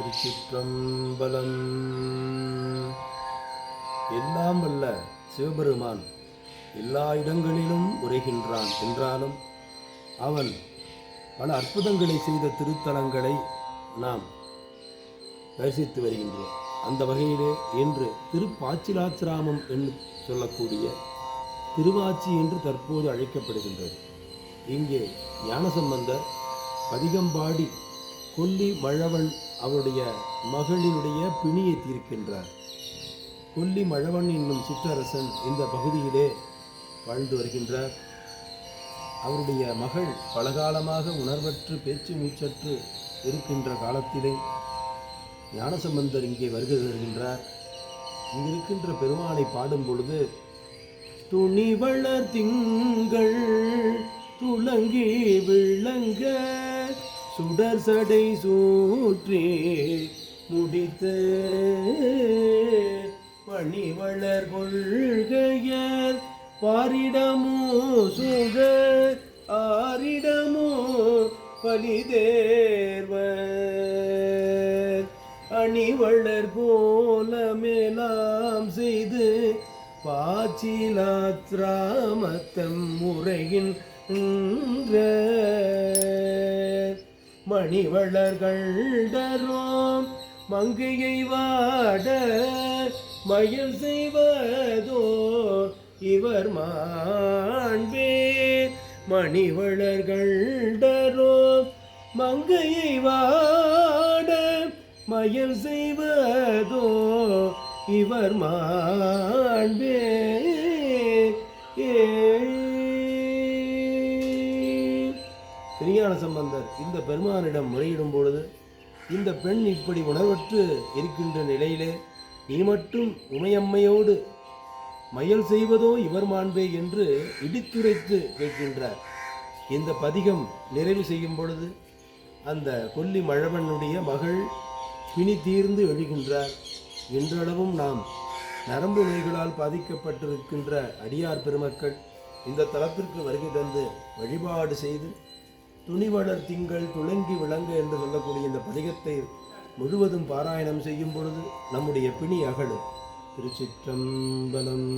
திருச்சிற்றம்பலம். எல்லாம் வல்ல சிவபெருமான் எல்லா இடங்களிலும் உரைகின்றான் என்றாலும் அவன் பல அற்புதங்களை செய்த திருத்தலங்களை நாம் தரிசித்து வருகின்றோம். அந்த வகையிலே இன்று திருப்பாச்சிலாச்சிராமம் என்று சொல்லக்கூடிய திருவாச்சி என்று தற்போது அழைக்கப்படுகின்றது. இங்கே ஞானசம்பந்தர் பதிகம்பாடி கொல்லி மழவன் அவருடைய மகளினுடைய பிணியை தீர்க்கின்றார். கொல்லி மழவன் என்னும் சிற்றரசன் இந்த பகுதியிலே வாழ்ந்து வருகின்றார். அவருடைய மகள் பலகாலமாக உணர்வற்று பேச்சு மூச்சற்று இருக்கின்ற காலத்திலே ஞானசம்பந்தர் இங்கே வருகை தருகின்றார். இங்கு இருக்கின்ற பெருமானை பாடும் பொழுது துணிவளர் திங்கள் துளங்கி விழ சுடர் சடை சூற்றி முடித்த பணிவளர் கொள்கையர் பாரிடமோ சுக ஆரிடமோ பலிதேர்வர் அணிவளர் போல மேலாம் செய்து பாச்சிலாத்ராமத்தம் முறையின் மணிவளர்கள்டரோம் மங்கையை வாட மயில் செய்வதோ இவர் மாண்பே. மணிவளர்கள்டரோம் மங்கையை வாட மயில் செய்வதோ இவர் மாண்பே. ஏ திருஞான சம்பந்தர் இந்த பெருமானிடம் முறையிடும் பொழுது இந்த பெண் இப்படி உணர்வற்று இருக்கின்ற நிலையிலே நீ மட்டும் உமையம்மையோடு மயல் செய்வதோ இவர் மாண்பே என்று இடித்துரைத்து கேட்கின்றார். இந்த பதிகம் நிறைவு செய்யும் பொழுது அந்த கொல்லி மழவனுடைய மகள் பிணி தீர்ந்து எழுகின்றார். இன்றளவும் நாம் நரம்பு நோய்களால் பாதிக்கப்பட்டிருக்கின்ற அடியார் பெருமக்கள் இந்த தளத்திற்கு வருகை தந்து வழிபாடு செய்து துணிவளர் திங்கள் துளங்கி விளங்க என்று சொல்லக்கூடிய இந்த பதிகத்தை முழுவதும் பாராயணம் செய்யும் பொழுது நம்முடைய பிணி அகலும். திருச்சிற்றம்பலம்.